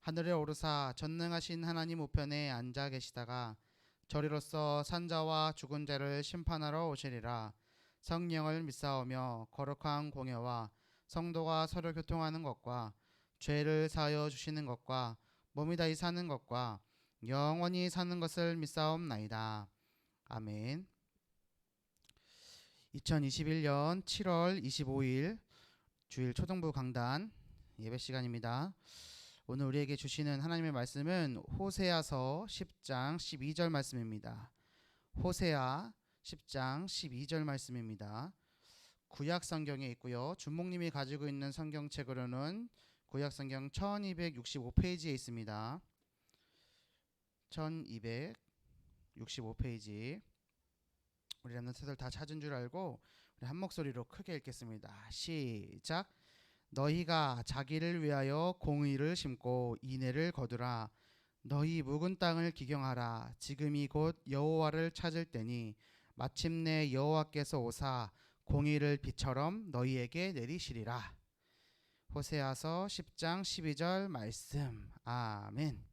하늘에 오르사 전능하신 하나님 우편에 앉아 계시다가 저리로서 산자와 죽은 자를 심판하러 오시리라. 성령을 믿사오며 거룩한 공예와 성도가 서로 교통하는 것과 죄를 사하여 주시는 것과 몸이 다시 사는 것과 영원히 사는 것을 믿사옵나이다. 아멘. 2021년 7월 25일 주일 초등부 강단 예배 시간입니다. 오늘 우리에게 주시는 하나님의 말씀은 호세아서 10장 12절 말씀입니다. 호세아 10장 12절 말씀입니다. 구약 성경에 있고요. 준목님이 가지고 있는 성경책으로는 구약 성경 1265페이지에 있습니다. 1265페이지. 우리 랩런트들 다 찾은 줄 알고 우리 한 목소리로 크게 읽겠습니다. 시작. 너희가 자기를 위하여 공의를 심고 인애를 거두라. 너희 묵은 땅을 기경하라. 지금이 곧 여호와를 찾을 때니 마침내 여호와께서 오사 공의를 비처럼 너희에게 내리시리라. 호세아서 10장 12절 말씀. 아멘.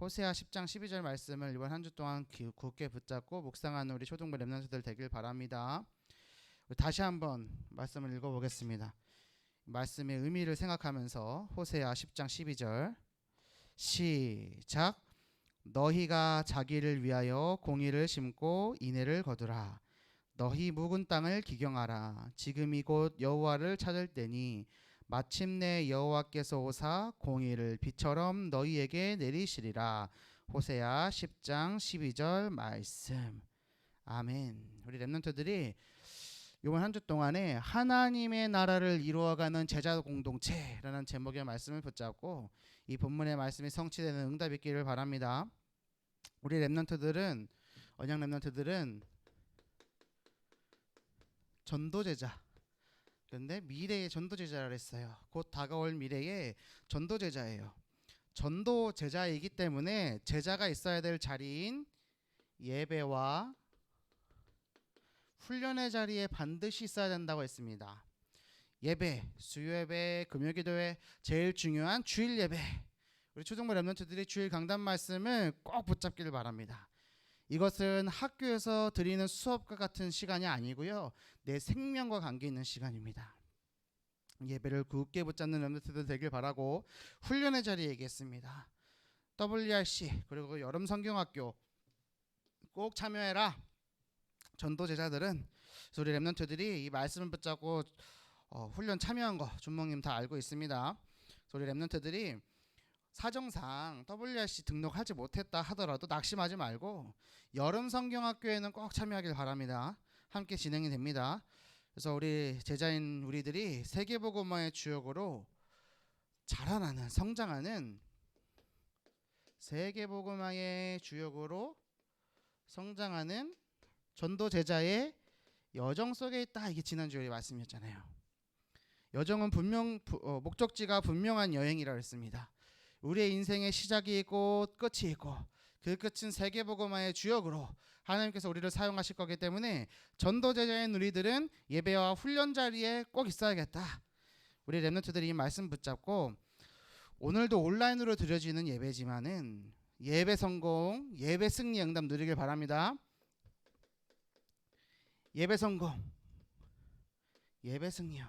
호세아 10장 12절 말씀을 이번 한 주 동안 기- 굳게 붙잡고 묵상하는 우리 초등부 랩런트들 되길 바랍니다. 다시 한번 말씀을 읽어보겠습니다. 말씀의 의미를 생각하면서 호세아 10장 12절. 시작. 너희가 자기를 위하여 공의를 심고 인애를 거두라. 너희 묵은 땅을 기경하라. 지금이 곧 여호와를 찾을 때니 마침내 여호와께서 오사 공의를 비처럼 너희에게 내리시리라. 호세아 10장 12절 말씀. 아멘. 우리 랩런트들이 이번 한 주 동안에 하나님의 나라를 이루어가는 제자 공동체라는 제목의 말씀을 붙잡고 이 본문의 말씀이 성취되는 응답 있기를 바랍니다. 우리 랩런트들은 언양 랩런트들은 전도 제자. 그런데 미래의 전도 제자를 했어요. 곧 다가올 미래의 전도 제자예요. 전도 제자이기 때문에 제자가 있어야 될 자리인 예배와 훈련의 자리에 반드시 있어야 된다고 했습니다. 예배, 수요 예배, 금요 기도회 제일 중요한 주일 예배. 우리 초등부 랩런트들이 주일 강단 말씀을 꼭 붙잡기를 바랍니다. 이것은 학교에서 드리는 수업과 같은 시간이 아니고요. 내 생명과 관계 있는 시간입니다. 예배를 굳게 붙잡는 랩런트들 되길 바라고 훈련의 자리에 얘기했습니다. WRC 그리고 여름 성경학교 꼭 참여해라. 전도 제자들은 우리 랩런트들이 이 말씀을 붙잡고 어, 훈련 참여한 거 준목님 다 알고 있습니다. 우리 랩런트들이 사정상 WRC 등록하지 못했다 하더라도 낙심하지 말고 여름 성경학교에는 꼭 참여하길 바랍니다. 함께 진행이 됩니다. 그래서 우리 제자인 우리들이 세계복음화의 주역으로 자라나는 성장하는 세계복음화의 주역으로 성장하는 전도 제자의 여정 속에 있다 이게 지난주에 말씀이었잖아요. 여정은 분명 부- 어, 목적지가 분명한 여행이라 했습니다. 우리의 인생의 시작이 있고 끝이 있고 그 끝은 세계복음화의 주역으로 하나님께서 우리를 사용하실 거기 때문에 전도 제자인 우리들은 예배와 훈련 자리에 꼭 있어야겠다. 우리 렘너트들이 이 말씀 붙잡고 오늘도 온라인으로 드려지는 예배지만은 예배 성공, 예배 승리 응답 누리길 바랍니다. 예배 성공, 예배 승리요.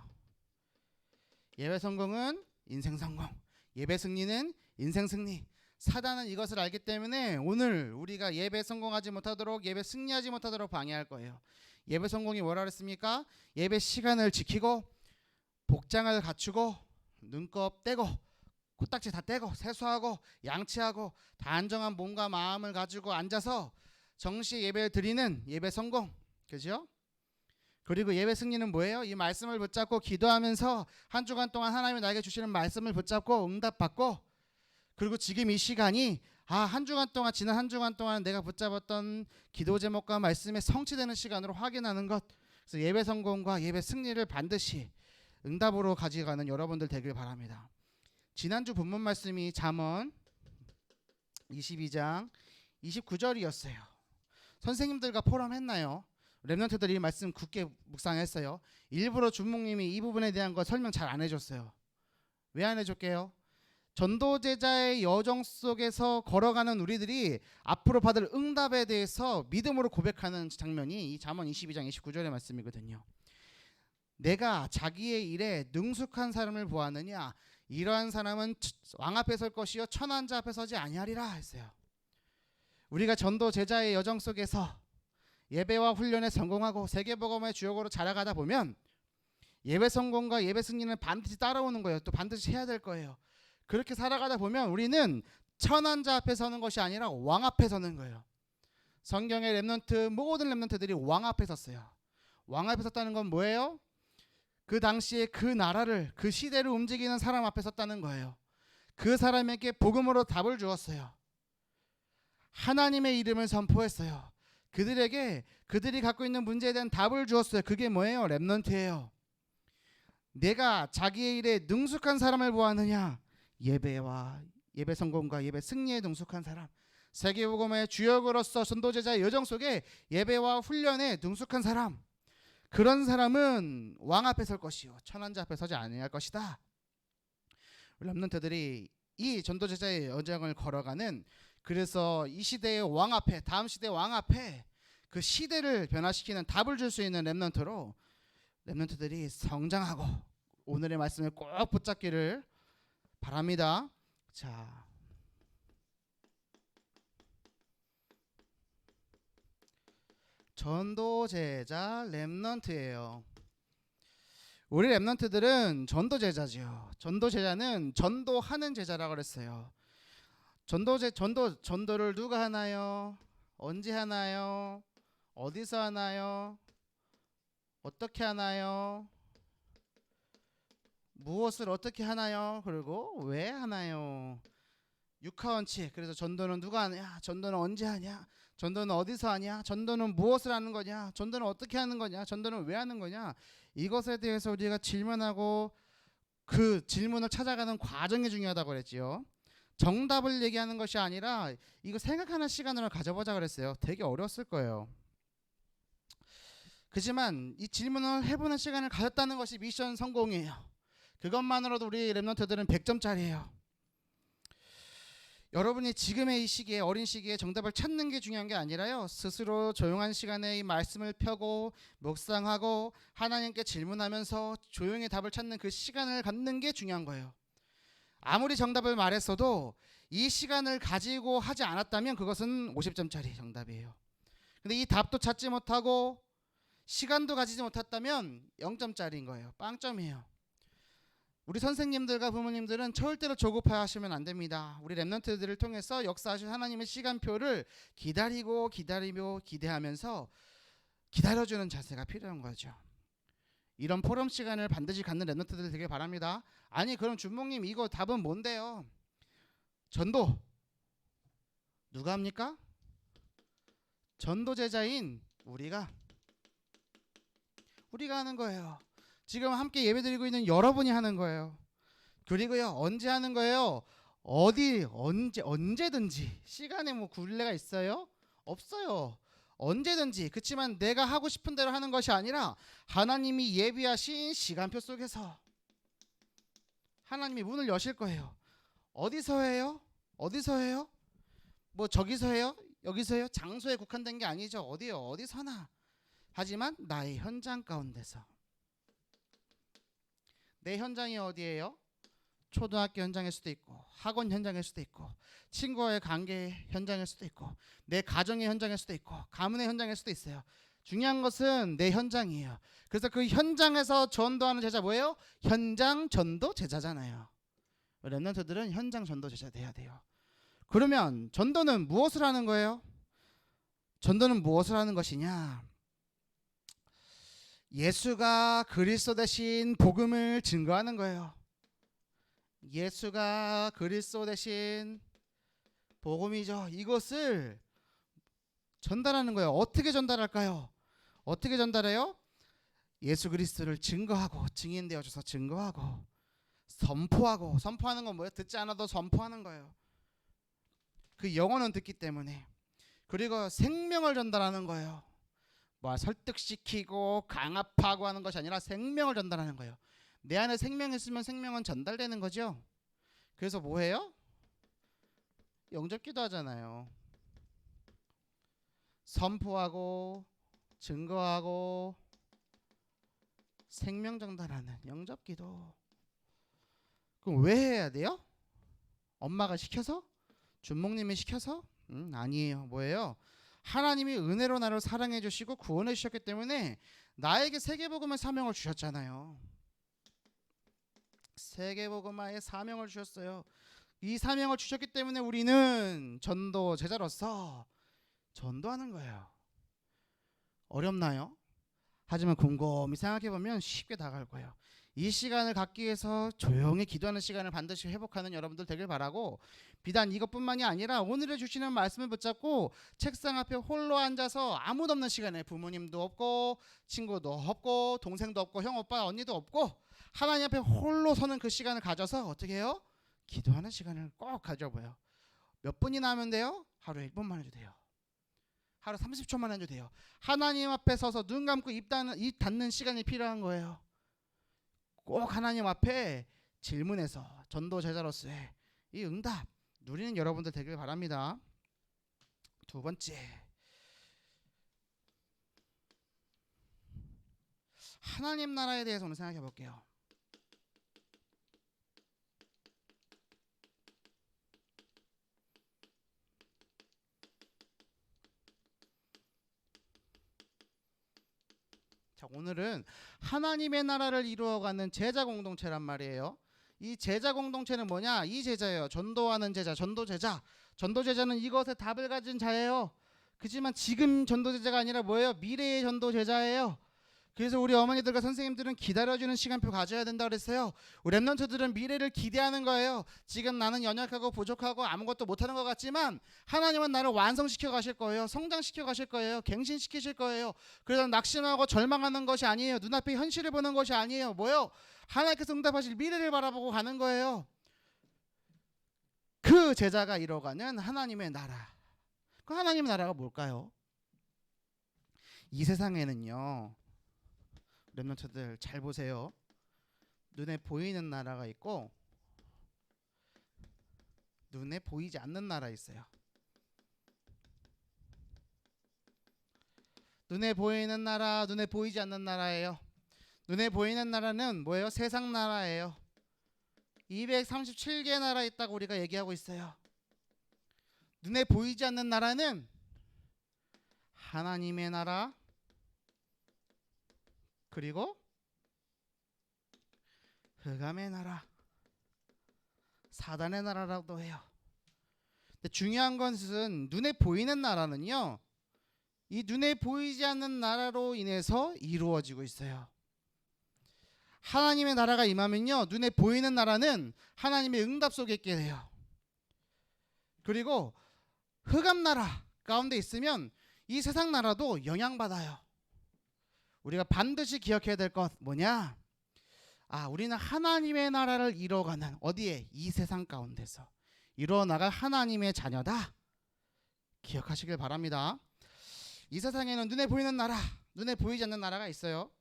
예배 성공은 인생 성공, 예배 승리는 인생 승리. 사단은 이것을 알기 때문에 오늘 우리가 예배 성공하지 못하도록 예배 승리하지 못하도록 방해할 거예요. 예배 성공이 뭐라 그랬습니까? 예배 시간을 지키고 복장을 갖추고 눈곱 떼고 코딱지 다 떼고 세수하고 양치하고 단정한 몸과 마음을 가지고 앉아서 정시 예배를 드리는 예배 성공. 그죠? 그리고 예배 승리는 뭐예요? 이 말씀을 붙잡고 기도하면서 한 주간 동안 하나님이 나에게 주시는 말씀을 붙잡고 응답받고 그리고 지금 이 시간이 아, 한 주간 동안 지난 한 주간 동안 내가 붙잡았던 기도 제목과 말씀의 성취되는 시간으로 확인하는 것. 그래서 예배 성공과 예배 승리를 반드시 응답으로 가져가는 여러분들 되길 바랍니다. 지난주 본문 말씀이 잠언 22장 29절이었어요. 선생님들과 포럼했나요? 랩런트들이 말씀 굳게 묵상했어요. 일부러 준목님이 이 부분에 대한 거 설명 잘 안 해줬어요. 왜 안 해줄게요? 전도 제자의 여정 속에서 걸어가는 우리들이 앞으로 받을 응답에 대해서 믿음으로 고백하는 장면이 이 잠언 22장 29절의 말씀이거든요. 내가 자기의 일에 능숙한 사람을 보았느냐 이러한 사람은 왕 앞에 설 것이요 천한 자 앞에 서지 아니하리라 했어요. 우리가 전도 제자의 여정 속에서 예배와 훈련에 성공하고 세계복음의 주역으로 자라가다 보면 예배 성공과 예배 승리는 반드시 따라오는 거예요. 또 반드시 해야 될 거예요. 그렇게 살아가다 보면 우리는 천한 자 앞에 서는 것이 아니라 왕 앞에 서는 거예요. 성경의 렘넌트 모든 렘넌트들이 왕 앞에 섰어요. 왕 앞에 섰다는 건 뭐예요? 그 당시에 그 나라를 그 시대를 움직이는 사람 앞에 섰다는 거예요. 그 사람에게 복음으로 답을 주었어요. 하나님의 이름을 선포했어요. 그들에게 그들이 갖고 있는 문제에 대한 답을 주었어요. 그게 뭐예요? 렘넌트예요. 내가 자기의 일에 능숙한 사람을 보았느냐? 예배와 예배 성공과 예배 승리에 능숙한 사람. 세계복음의 주역으로서 전도제자의 여정 속에 예배와 훈련에 능숙한 사람. 그런 사람은 왕 앞에 설 것이요 천한자 앞에 서지 아니할 것이다. 렘넌트들이 이 전도제자의 여정을 걸어가는 그래서 이 시대의 왕 앞에 다음 시대의 왕 앞에 그 시대를 변화시키는 답을 줄 수 있는 렘넌트로 렘넌트들이 성장하고 오늘의 말씀을 꼭 붙잡기를 바랍니다. 자. 전도 제자 렘넌트예요. 우리 렘넌트들은 전도 제자지요. 전도 제자는 전도하는 제자라고 그랬어요. 전도제 전도 전도를 누가 하나요? 언제 하나요? 어디서 하나요? 어떻게 하나요? 무엇을 어떻게 하나요? 그리고 왜 하나요? 육하원칙. 그래서 전도는 누가 하냐? 전도는 언제 하냐? 전도는 어디서 하냐? 전도는 무엇을 하는 거냐? 전도는 어떻게 하는 거냐? 전도는 왜 하는 거냐? 이것에 대해서 우리가 질문하고 그 질문을 찾아가는 과정이 중요하다고 그랬지요. 정답을 얘기하는 것이 아니라 이거 생각하는 시간을 가져보자 그랬어요. 되게 어려웠을 거예요. 그지만 이 질문을 해보는 시간을 가졌다는 것이 미션 성공이에요. 그것만으로도 우리 랩런트들은 100점짜리예요. 여러분이 지금의 이 시기에 어린 시기에 정답을 찾는 게 중요한 게 아니라요. 스스로 조용한 시간에 이 말씀을 펴고 묵상하고 하나님께 질문하면서 조용히 답을 찾는 그 시간을 갖는 게 중요한 거예요. 아무리 정답을 말했어도 이 시간을 가지고 하지 않았다면 그것은 50점짜리 정답이에요. 근데 이 답도 찾지 못하고 시간도 가지지 못했다면 0점짜리인 거예요. 빵점이에요. 우리 선생님들과 부모님들은 절대로 조급하시면 안 됩니다. 우리 렘넌트들을 통해서 역사하실 하나님의 시간표를 기다리고 기다리며 기대하면서 기다려주는 자세가 필요한 거죠. 이런 포럼 시간을 반드시 갖는 렘넌트들 되길 바랍니다. 아니 그럼 준목님 이거 답은 뭔데요? 전도 누가 합니까? 전도 제자인 우리가 우리가 하는 거예요. 지금 함께 예배드리고 있는 여러분이 하는 거예요. 그리고요 언제 하는 거예요? 어디 언제 언제든지 시간에 뭐 굴레가 있어요? 없어요. 언제든지 그렇지만 내가 하고 싶은 대로 하는 것이 아니라 하나님이 예비하신 시간표 속에서 하나님이 문을 여실 거예요. 어디서 해요? 어디서 해요? 뭐 저기서 해요? 여기서 해요? 장소에 국한된 게 아니죠. 어디요? 어디서나. 하지만 나의 현장 가운데서 내 현장이 어디예요? 초등학교 현장일 수도 있고 학원 현장일 수도 있고 친구와의 관계 현장일 수도 있고 내 가정의 현장일 수도 있고 가문의 현장일 수도 있어요. 중요한 것은 내 현장이에요. 그래서 그 현장에서 전도하는 제자 뭐예요? 현장 전도 제자잖아요. 렘넌트들은 현장 전도 제자 돼야 돼요. 그러면 전도는 무엇을 하는 거예요? 전도는 무엇을 하는 것이냐? 예수가 그리스도 대신 복음을 증거하는 거예요. 예수가 그리스도 대신 복음이죠. 이것을 전달하는 거예요. 어떻게 전달할까요? 어떻게 전달해요? 예수 그리스도를 증거하고 증인되어 줘서 증거하고 선포하고 선포하는 건 뭐예요? 듣지 않아도 선포하는 거예요. 그 영혼은 듣기 때문에 그리고 생명을 전달하는 거예요. 뭐 설득시키고 강압하고 하는 것이 아니라 생명을 전달하는 거예요. 내 안에 생명이 있으면 생명은 전달되는 거죠. 그래서 뭐 해요? 영접기도 하잖아요. 선포하고 증거하고 생명 전달하는 영접기도. 그럼 왜 해야 돼요? 엄마가 시켜서? 준목님이 시켜서? 음, 아니에요. 뭐예요? 하나님이 은혜로 나를 사랑해 주시고 구원해 주셨기 때문에 나에게 세계복음의 사명을 주셨잖아요. 세계복음화의 사명을 주셨어요. 이 사명을 주셨기 때문에 우리는 전도 제자로서 전도하는 거예요. 어렵나요? 하지만 곰곰이 생각해 보면 쉽게 다가갈 거예요. 이 시간을 갖기 위해서 조용히 기도하는 시간을 반드시 회복하는 여러분들 되길 바라고 비단 이것뿐만이 아니라 오늘의 주시는 말씀을 붙잡고 책상 앞에 홀로 앉아서 아무도 없는 시간에 부모님도 없고 친구도 없고 동생도 없고 형 오빠 언니도 없고 하나님 앞에 홀로 서는 그 시간을 가져서 어떻게 해요? 기도하는 시간을 꼭 가져봐요. 몇 분이나 하면 돼요? 하루에 1분만 해도 돼요. 하루 30초만 해도 돼요. 하나님 앞에 서서 눈 감고 입 닫는, 입 닫는 시간이 필요한 거예요. 꼭 하나님 앞에 질문해서 전도 제자로서의 이 응답 누리는 여러분들 되길 바랍니다. 두 번째 하나님 나라에 대해서 오늘 생각해 볼게요. 자, 오늘은 하나님의 나라를 이루어가는 제자 공동체란 말이에요. 이 제자 공동체는 뭐냐? 이 제자예요. 전도하는 제자, 전도 제자. 전도 제자는 이것에 답을 가진 자예요. 그지만 지금 전도 제자가 아니라 뭐예요? 미래의 전도 제자예요. 그래서 우리 어머니들과 선생님들은 기다려주는 시간표 가져야 된다 그랬어요. 우리 랩런트들은 미래를 기대하는 거예요. 지금 나는 연약하고 부족하고 아무것도 못하는 것 같지만 하나님은 나를 완성시켜 가실 거예요. 성장시켜 가실 거예요. 갱신시키실 거예요. 그래서 낙심하고 절망하는 것이 아니에요. 눈앞에 현실을 보는 것이 아니에요. 뭐요? 하나님께서 응답하실 미래를 바라보고 가는 거예요. 그 제자가 이뤄가는 하나님의 나라. 그 하나님의 나라가 뭘까요? 이 세상에는요. 렘넌트들 잘 보세요. 눈에 보이는 나라가 있고 눈에 보이지 않는 나라 있어요. 눈에 보이는 나라, 눈에 보이지 않는 나라예요. 눈에 보이는 나라는 뭐예요? 세상 나라예요. 237개 나라 있다고 우리가 얘기하고 있어요. 눈에 보이지 않는 나라는 하나님의 나라, 그리고 흑암의 나라, 사단의 나라라고도 해요. 근데 중요한 것은 눈에 보이는 나라는요. 이 눈에 보이지 않는 나라로 인해서 이루어지고 있어요. 하나님의 나라가 임하면요. 눈에 보이는 나라는 하나님의 응답 속에 있게 돼요. 그리고 흑암 나라 가운데 있으면 이 세상 나라도 영향받아요. 우리가 반드시 기억해야 될 것 뭐냐? 아, 우리는 하나님의 나라를 이뤄가는 어디에 이 세상 가운데서 이루어 나갈 하나님의 자녀다. 기억하시길 바랍니다. 이 세상에는 눈에 보이는 나라, 눈에 보이지 않는 나라가 있어요.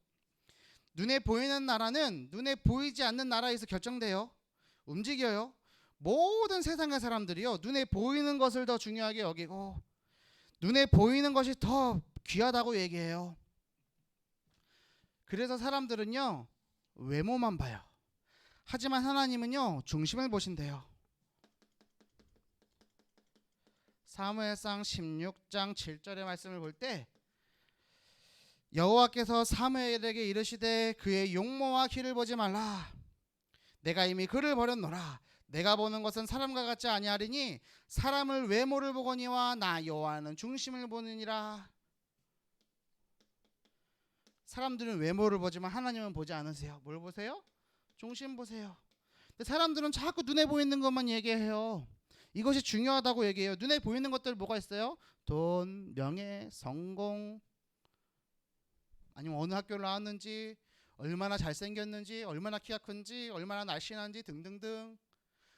눈에 보이는 나라는 눈에 보이지 않는 나라에서 결정돼요. 움직여요. 모든 세상의 사람들이요. 눈에 보이는 것을 더 중요하게 여기고 눈에 보이는 것이 더 귀하다고 얘기해요. 그래서 사람들은요 외모만 봐요. 하지만 하나님은요 중심을 보신대요. 사무엘상 16장 7절의 말씀을 볼 때 여호와께서 사무엘에게 이르시되 그의 용모와 키를 보지 말라. 내가 이미 그를 버렸노라. 내가 보는 것은 사람과 같지 아니하리니 사람을 외모를 보거니와 나 여호와는 중심을 보느니라. 사람들은 외모를 보지만 하나님은 보지 않으세요. 뭘 보세요? 중심 보세요. 근데 사람들은 자꾸 눈에 보이는 것만 얘기해요. 이것이 중요하다고 얘기해요. 눈에 보이는 것들 뭐가 있어요? 돈, 명예, 성공, 아니면 어느 학교를 나왔는지, 얼마나 잘생겼는지, 얼마나 키가 큰지, 얼마나 날씬한지 등등등.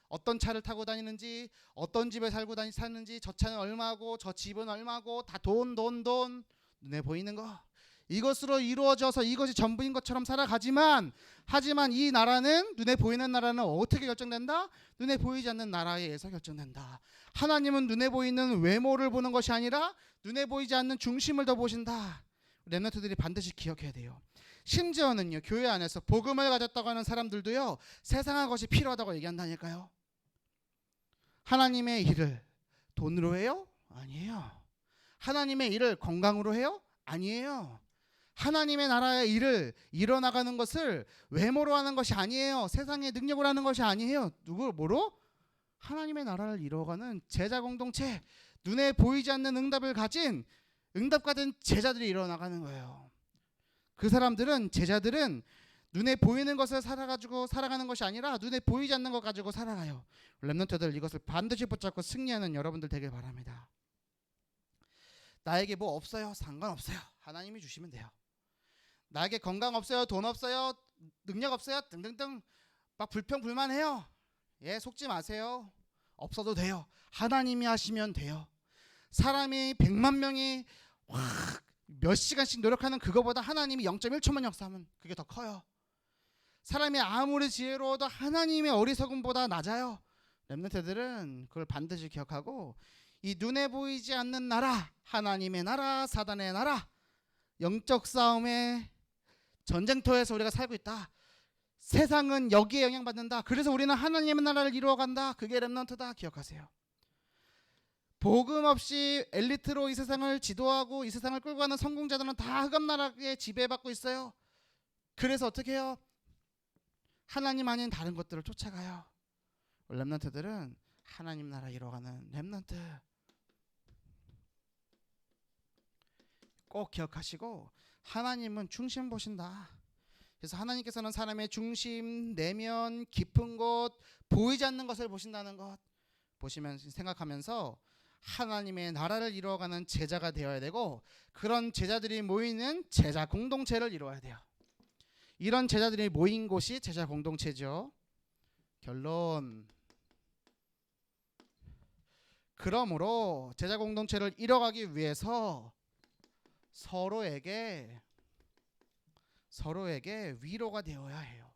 어떤 차를 타고 다니는지, 어떤 집에 살고 다니 사는지, 저 차는 얼마고, 저 집은 얼마고, 다 돈, 돈, 돈. 눈에 보이는 거. 이것으로 이루어져서 이것이 전부인 것처럼 살아가지만 하지만 이 나라는 눈에 보이는 나라는 어떻게 결정된다? 눈에 보이지 않는 나라에 의해서 결정된다. 하나님은 눈에 보이는 외모를 보는 것이 아니라 눈에 보이지 않는 중심을 더 보신다. 렘너트들이 반드시 기억해야 돼요. 심지어는요 교회 안에서 복음을 가졌다고 하는 사람들도요 세상한 것이 필요하다고 얘기한다니까요. 하나님의 일을 돈으로 해요? 아니에요. 하나님의 일을 건강으로 해요? 아니에요. 하나님의 나라의 일을 이뤄나가는 것을 외모로 하는 것이 아니에요. 세상의 능력으로 하는 것이 아니에요. 누구 뭐로? 하나님의 나라를 이루어가는 제자 공동체, 눈에 보이지 않는 응답을 가진 응답가 된 제자들이 일어나가는 거예요. 그 사람들은 제자들은 눈에 보이는 것을 살아가지고 살아가는 것이 아니라 눈에 보이지 않는 것 가지고 살아가요. 렘넌트들 이것을 반드시 붙잡고 승리하는 여러분들 되길 바랍니다. 나에게 뭐 없어요? 상관없어요. 하나님이 주시면 돼요. 나에게 건강 없어요? 돈 없어요? 능력 없어요? 등등등 막 불평 불만해요. 예, 속지 마세요. 없어도 돼요. 하나님이 하시면 돼요. 사람이 100만 명이 확몇 시간씩 노력하는 그거보다 하나님이 0.1초만 역사하면 그게 더 커요. 사람이 아무리 지혜로워도 하나님의 어리석음보다 낮아요. 렘넌트들은 그걸 반드시 기억하고 이 눈에 보이지 않는 나라, 하나님의 나라, 사단의 나라, 영적 싸움의 전쟁터에서 우리가 살고 있다. 세상은 여기에 영향받는다. 그래서 우리는 하나님의 나라를 이루어간다. 그게 렘넌트다. 기억하세요. 복음 없이 엘리트로 이 세상을 지도하고 이 세상을 끌고 가는 성공자들은 다 흑암 나라에 지배받고 있어요. 그래서 어떻게 해요? 하나님 아닌 다른 것들을 쫓아가요. 렘넌트들은 하나님 나라 이뤄가는 렘넌트. 꼭 기억하시고 하나님은 중심 보신다. 그래서 하나님께서는 사람의 중심, 내면, 깊은 곳, 보이지 않는 것을 보신다는 것 보시면 생각하면서 하나님의 나라를 이루어가는 제자가 되어야 되고 그런 제자들이 모이는 제자 공동체를 이루어야 돼요. 이런 제자들이 모인 곳이 제자 공동체죠. 결론. 그러므로 제자 공동체를 이뤄가기 위해서 서로에게 서로에게 위로가 되어야 해요.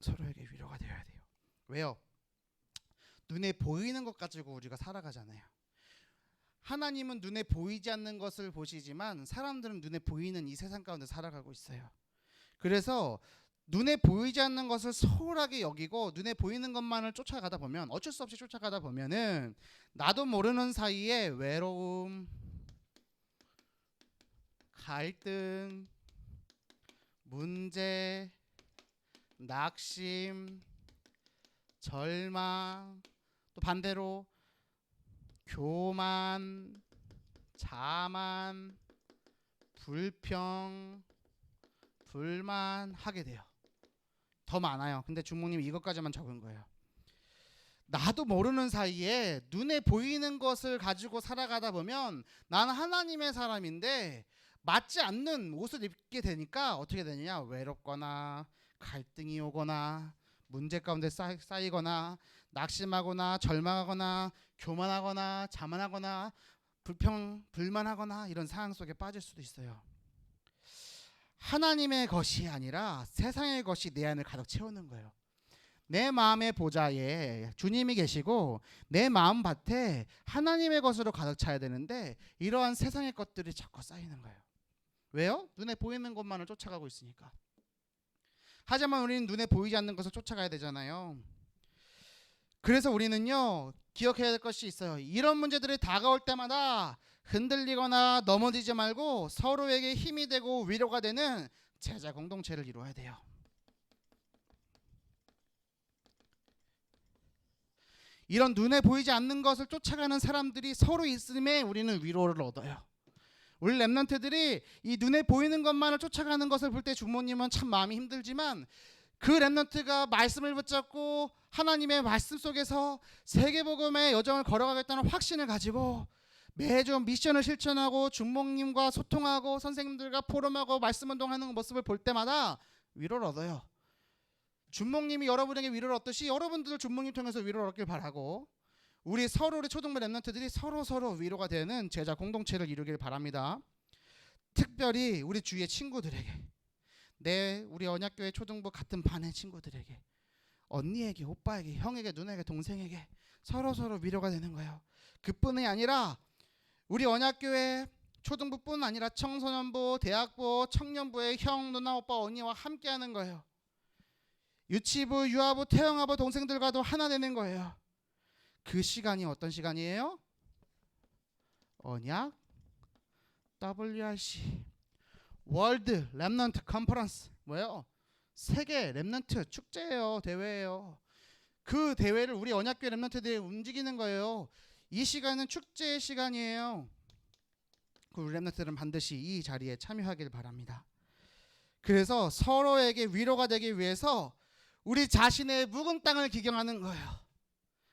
서로에게 위로가 되어야 돼요. 왜요? 눈에 보이는 것 가지고 우리가 살아가잖아요. 하나님은 눈에 보이지 않는 것을 보시지만 사람들은 눈에 보이는 이 세상 가운데 살아가고 있어요. 그래서 눈에 보이지 않는 것을 소홀하게 여기고 눈에 보이는 것만을 쫓아가다 보면 어쩔 수 없이 쫓아가다 보면은 나도 모르는 사이에 외로움, 갈등, 문제, 낙심, 절망, 또 반대로 교만, 자만, 불평, 불만 하게 돼요. 더 많아요. 근데 주목님 이것까지만 적은 거예요. 나도 모르는 사이에 눈에 보이는 것을 가지고 살아가다 보면 나는 하나님의 사람인데 맞지 않는 옷을 입게 되니까 어떻게 되느냐 외롭거나 갈등이 오거나 문제 가운데 쌓- 쌓이거나 낙심하거나 절망하거나 교만하거나 자만하거나 불평 불만하거나 이런 상황 속에 빠질 수도 있어요. 하나님의 것이 아니라 세상의 것이 내 안을 가득 채우는 거예요. 내 마음의 보좌에 주님이 계시고 내 마음 밭에 하나님의 것으로 가득 차야 되는데 이러한 세상의 것들이 자꾸 쌓이는 거예요. 왜요? 눈에 보이는 것만을 쫓아가고 있으니까. 하지만 우리는 눈에 보이지 않는 것을 쫓아가야 되잖아요. 그래서 우리는요 기억해야 될 것이 있어요. 이런 문제들이 다가올 때마다 흔들리거나 넘어지지 말고 서로에게 힘이 되고 위로가 되는 제자 공동체를 이루어야 돼요. 이런 눈에 보이지 않는 것을 쫓아가는 사람들이 서로 있음에 우리는 위로를 얻어요. 우리 렘넌트들이 이 눈에 보이는 것만을 쫓아가는 것을 볼 때 주모님은 참 마음이 힘들지만 그 렘넌트가 말씀을 붙잡고 하나님의 말씀 속에서 세계복음의 여정을 걸어가겠다는 확신을 가지고 매주 미션을 실천하고 주목님과 소통하고 선생님들과 포럼하고 말씀 운동하는 모습을 볼 때마다 위로를 얻어요. 주목님이 여러분에게 위로를 얻듯이 여러분들 주목님 통해서 위로를 얻길 바라고 우리 서로 우리 초등부 랩런트들이 서로 서로 위로가 되는 제자 공동체를 이루길 바랍니다. 특별히 우리 주위의 친구들에게 내 우리 언약교회 초등부 같은 반의 친구들에게 언니에게 오빠에게 형에게 누나에게 동생에게 서로 서로 위로가 되는 거예요. 그뿐이 아니라 우리 언약교회 초등부뿐 아니라 청소년부, 대학부, 청년부의 형, 누나, 오빠, 언니와 함께하는 거예요. 유치부, 유아부, 태영아부 동생들과도 하나 되는 거예요. 그 시간이 어떤 시간이에요? 언약 WRC 월드 랩넌트 컨퍼런스 뭐예요? 세계 랩넌트 축제예요 대회예요. 그 대회를 우리 언약교회 랩넌트들이 움직이는 거예요. 이 시간은 축제의 시간이에요. 그 우리 랩넌트들은 반드시 이 자리에 참여하길 바랍니다. 그래서 서로에게 위로가 되기 위해서 우리 자신의 묵은 땅을 기경하는 거예요.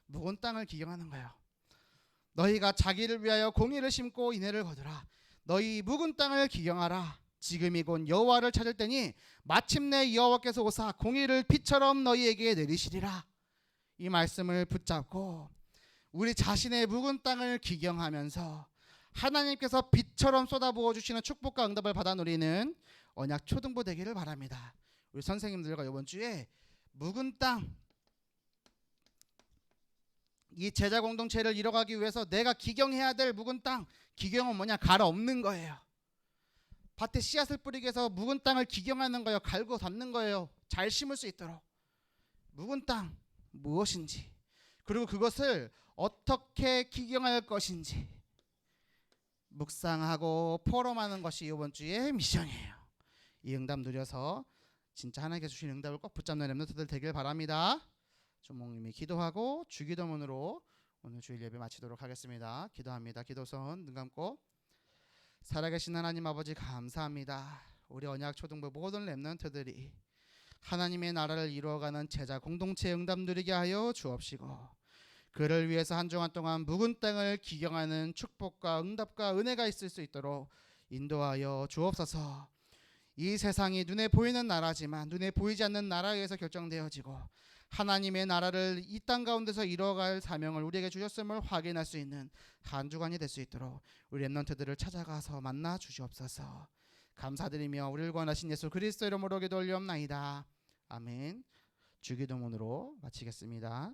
묵은 땅을 기경하는 거예요. 너희가 자기를 위하여 공의를 심고 인애를 거두라. 너희 묵은 땅을 기경하라. 지금이 곧 여호와를 찾을 때니 마침내 여호와께서 오사 공의를 빛처럼 너희에게 내리시리라. 이 말씀을 붙잡고 우리 자신의 묵은 땅을 기경하면서 하나님께서 빛처럼 쏟아부어 주시는 축복과 응답을 받아 누리는 언약 초등부 되기를 바랍니다. 우리 선생님들과 이번 주에 묵은 땅 이 제자 공동체를 이뤄가기 위해서 내가 기경해야 될 묵은 땅 기경은 뭐냐 갈아 없는 거예요. 밭에 씨앗을 뿌리기 위해서 묵은 땅을 기경하는 거예요. 갈고 덮는 거예요. 잘 심을 수 있도록 묵은 땅 무엇인지 그리고 그것을 어떻게 기경할 것인지 묵상하고 포럼하는 것이 이번 주의 미션이에요. 이 응답 누려서 진짜 하나님께 주신 응답을 꼭 붙잡는 렘너트들 되길 바랍니다. 주목님이 기도하고 주기도문으로 오늘 주일 예배 마치도록 하겠습니다. 기도합니다. 기도선 눈 감고 살아계신 하나님 아버지 감사합니다. 우리 언약 초등부 모든 렘넌트들이 하나님의 나라를 이루어가는 제자 공동체 응답 누리게 하여 주옵시고 그를 위해서 한 주간 동안 묵은 땅을 기경하는 축복과 응답과 은혜가 있을 수 있도록 인도하여 주옵소서. 이 세상이 눈에 보이는 나라지만 눈에 보이지 않는 나라에서 결정되어지고 하나님의 나라를 이 땅 가운데서 이뤄갈 사명을 우리에게 주셨음을 확인할 수 있는 한 주간이 될 수 있도록 우리 렘넌트들을 찾아가서 만나 주시옵소서. 감사드리며 우리를 구원하신 예수 그리스도 이름으로 기도 올리옵나이다. 아멘. 주기도문으로 마치겠습니다.